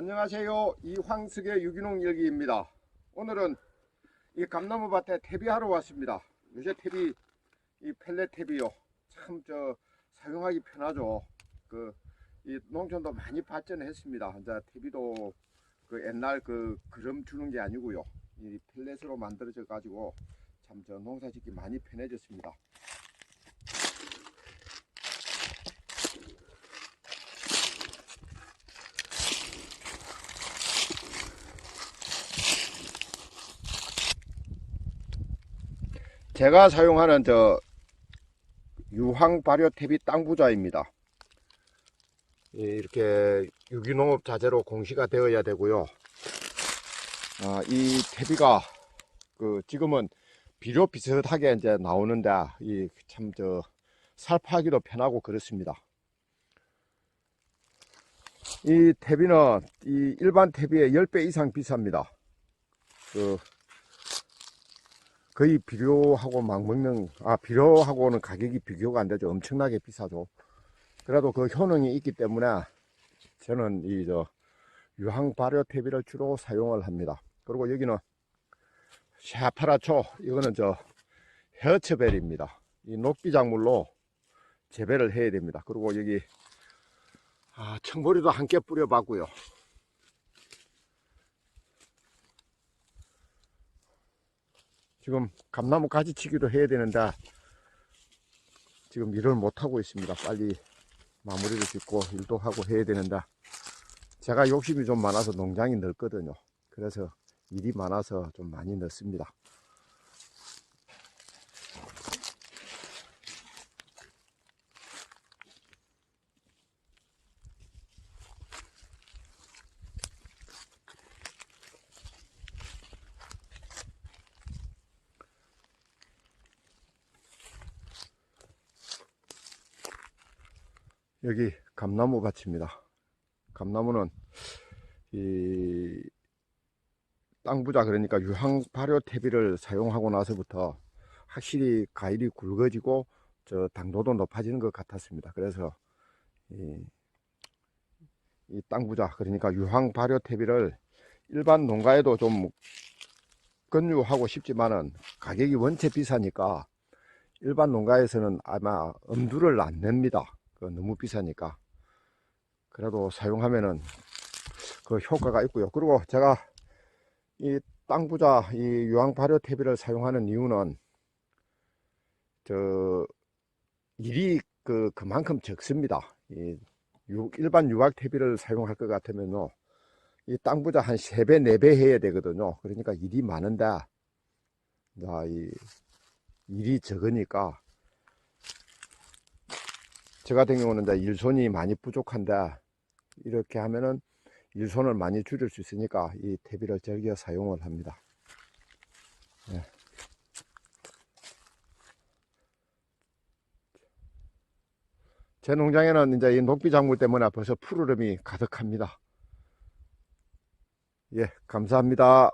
안녕하세요. 이황석의 유기농 일기입니다. 오늘은 이 감나무 밭에 퇴비하러 왔습니다. 요새 퇴비, 이 펠렛 퇴비요. 참 저 사용하기 편하죠. 그, 이 농촌도 많이 발전했습니다. 이제 퇴비도 그 옛날 그 그름 주는 게 아니고요. 이 펠렛으로 만들어져 가지고 참 저 농사 짓기 많이 편해졌습니다. 제가 사용하는 저 유황 발효 퇴비 땅부자입니다. 예, 이렇게 유기농업 자재로 공시가 되어야 되고요. 아, 이 퇴비가 그 지금은 비료 비슷하게 이제 나오는데 이 참 저 살파하기도 편하고 그렇습니다. 이 퇴비는 이 일반 퇴비의 10배 이상 비쌉니다. 그 거의 비료하고 막 먹는 아 비료하고는 가격이 비교가 안 되죠. 엄청나게 비싸죠 그래도 그 효능이 있기 때문에 저는 이 저 유황 발효 퇴비를 주로 사용을 합니다. 그리고 여기는 샤파라초 이거는 저 헤어처벨입니다. 이 녹비작물로 재배를 해야 됩니다. 그리고 여기 아 청보리도 함께 뿌려봤고요 지금 감나무 가지치기도 해야 되는데 지금 일을 못하고 있습니다. 빨리 마무리를 짓고 일도 하고 해야 되는데 제가 욕심이 좀 많아서 농장이 넓거든요. 그래서 일이 많아서 좀 많이 늦습니다. 여기 감나무 밭입니다. 감나무는 이 땅부자 그러니까 유황 발효 퇴비를 사용하고 나서부터 확실히 과일이 굵어지고 저 당도도 높아지는 것 같았습니다. 그래서 이, 이 땅부자 그러니까 유황 발효 퇴비를 일반 농가에도 좀 권유하고 싶지만은 가격이 원체 비싸니까 일반 농가에서는 아마 엄두를 안 냅니다. 그 너무 비싸니까. 그래도 사용하면은 그 효과가 있고요. 그리고 제가 이 땅부자 이 유황 발효 퇴비를 사용하는 이유는 저 일이 그 그만큼 적습니다. 이 유, 일반 유황 퇴비를 사용할 것 같으면요. 이 땅부자 한 3배 4배 해야 되거든요. 그러니까 일이 많은데 자, 이 일이 적으니까 저 같은 경우는 이제 일손이 많이 부족한데 이렇게 하면은 일손을 많이 줄일 수 있으니까 이 퇴비를 즐겨 사용을 합니다. 네. 제 농장에는 이제 이 녹비 작물 때문에 벌써 푸르름이 가득합니다. 예, 감사합니다.